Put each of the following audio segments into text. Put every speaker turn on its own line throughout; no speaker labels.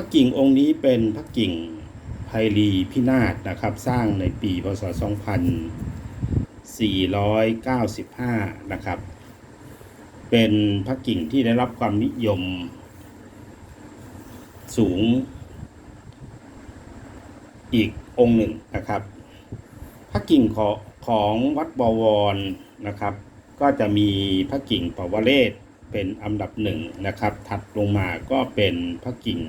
พระกิ่งองค์นี้เป็นพระกิ่งไพรีพินาศนะครับ สร้างในปีพศ 2495 นะครับ เป็นพระกิ่งที่ได้รับความนิยมสูงอีกองค์หนึ่งนะครับ พระกิ่งของของวัดบวรนะครับ ก็จะมีพระกิ่งปวเรศเป็นอันดับหนึ่งนะครับ ถัดลงมาก็เป็นพระกิ่ง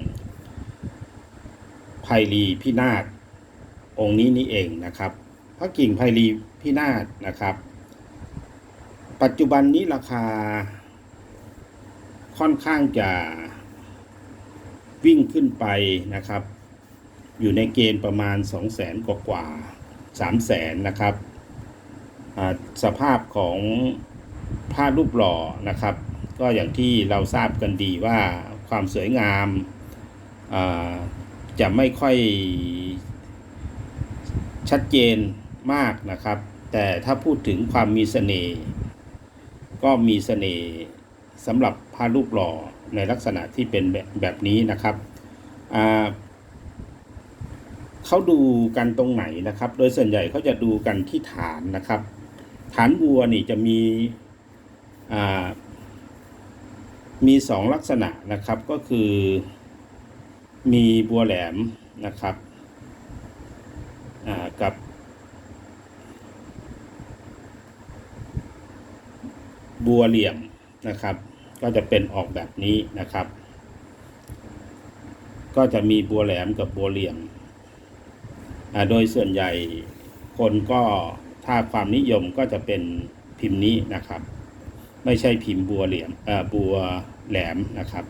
ไพรีพินาศองค์นี้นี่เองนะครับ พระกิ่งไพรีพินาศนะครับ ปัจจุบันนี้ราคา ค่อนข้างจะวิ่งขึ้นไปนะครับ อยู่ในเกณฑ์ประมาณ 2 0 0แสนกว่ากว่า3 0 0แสนนะครับ สภาพของผ้ารูปหล่อนะครับ ก็อย่างที่เราทราบกันดีว่าความสวยงามอ่า จะไม่ค่อยชัดเจนมากนะครับ แต่ถ้าพูดถึงความมีเสน่ห์ก็มีเสน่ห์สำหรับผ้ารูปหล่อในลักษณะที่เป็นแบบแบบนี้นะครับเขาดูกันตรงไหนนะครับ โดยส่วนใหญ่เขาจะดูกันที่ฐานนะครับ ฐานบัวนี่จะมีมีสองลักษณะนะครับก็คือ มีบัวแหลมนะครับกับ บัวเหลี่ยมนะครับ ก็จะเป็นออกแบบนี้นะครับ ก็จะมีบัวแหลมกับบัวเหลี่ยมอ่าโดยส่วนใหญ่คนก็ถ้าความนิยมก็จะเป็นพิมพ์นี้นะครับ ไม่ใช่พิมพ์บัวเหลี่ยมอ่อบัวแหลมนะครับ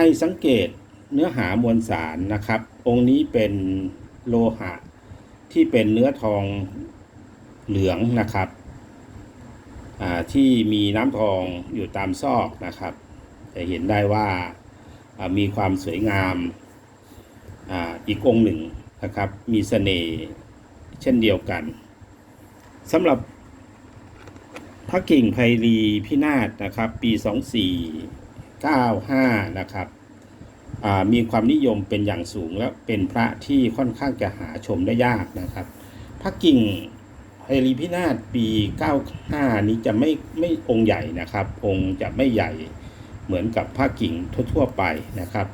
ให้สังเกตเนื้อหามวลสารนะครับ องค์นี้เป็นโลหะที่เป็นเนื้อทองเหลืองนะครับที่มีน้ำทองอยู่ตามซอกนะครับ จะเห็นได้ว่ามีความสวยงามออีกองหนึ่งนะครับ มีเสน่ห์เช่นเดียวกันสำหรับพระกิ่งไพรีพินาศนะครับ ปี 95 นะครับมีความนิยมเป็นอย่างสูงและเป็นพระที่ค่อนข้างจะหาชมได้ยากนะครับ พระกิ่งไพรีพินาศปี 95 นี้จะไม่ไม่องค์ใหญ่นะครับ องค์จะไม่ใหญ่เหมือนกับพระกิ่งทั่วๆไปนะครับ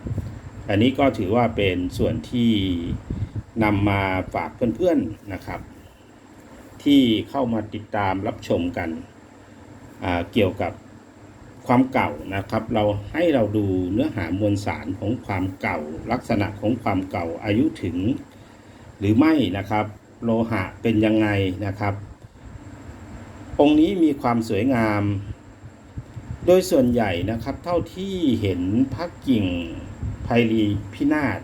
อันนี้ก็ถือว่าเป็นส่วนที่นำมาฝากเพื่อนๆนะครับ ที่เข้ามาติดตามรับชมกันเกี่ยวกับ ความเก่านะครับ เราให้เราดูเนื้อหามวลสารของความเก่า ลักษณะของความเก่าอายุถึง หรือไม่นะครับ โลหะเป็นยังไงนะครับ องค์นี้มีความสวยงาม โดยส่วนใหญ่นะครับเท่าที่เห็นพักกิ่งไพรีพินาศ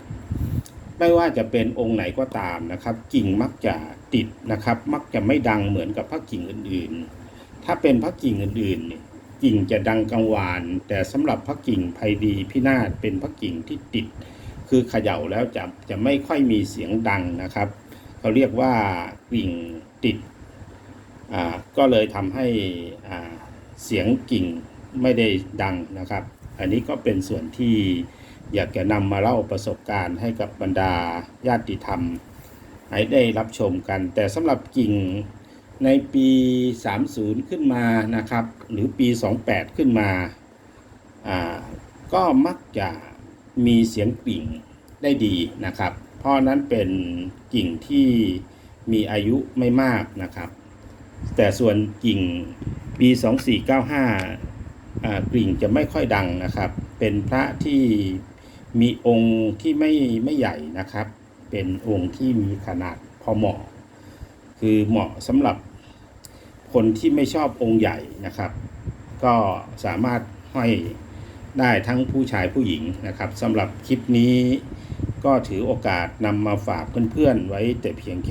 ไม่ว่าจะเป็นองค์ไหนก็ตามนะครับ กิ่งมักจะติดนะครับ มักจะไม่ดังเหมือนกับพักกิ่งอื่นๆ ถ้าเป็นพักกิ่งอื่นๆเนี่ย กิ่งจะดังกังวาน แต่สำหรับพักกิ่งไพรีพินาศเป็นพักกิ่งที่ติด คือเขย่าแล้วจะจะไม่ค่อยมีเสียงดังนะครับเขาเรียกว่ากิ่งติดอ่าก็เลยทำให้อ่าเสียงกิ่งไม่ได้ดังนะครับ อันนี้ก็เป็นส่วนที่อยากจะนำมาเล่าประสบการณ์ให้กับบรรดาญาติธรรม ให้ได้รับชมกัน แต่สำหรับกิ่ง ในปี 30 ขึ้นมานะครับ หรือปี 28 ขึ้นมาอ่าก็มักจะมีเสียงกิ่งได้ดีนะครับ เพราะนั้นเป็นกิ่งที่มีอายุไม่มากนะครับ แต่ส่วนกิ่งปี 2495อ่ากลิ่งจะไม่ค่อยดังนะครับ เป็นพระที่มีองค์ที่ไม่ไม่ใหญ่นะครับ เป็นองค์ที่มีขนาดพอเหมาะ คือเหมาะสำหรับ คนที่ไม่ชอบองค์ใหญ่นะครับ ก็สามารถห้อยได้ทั้งผู้ชายผู้หญิงนะครับสำหรับคลิปนี้ก็ถือโอกาสนำมาฝากเพื่อนๆไว้แต่เพียงแค่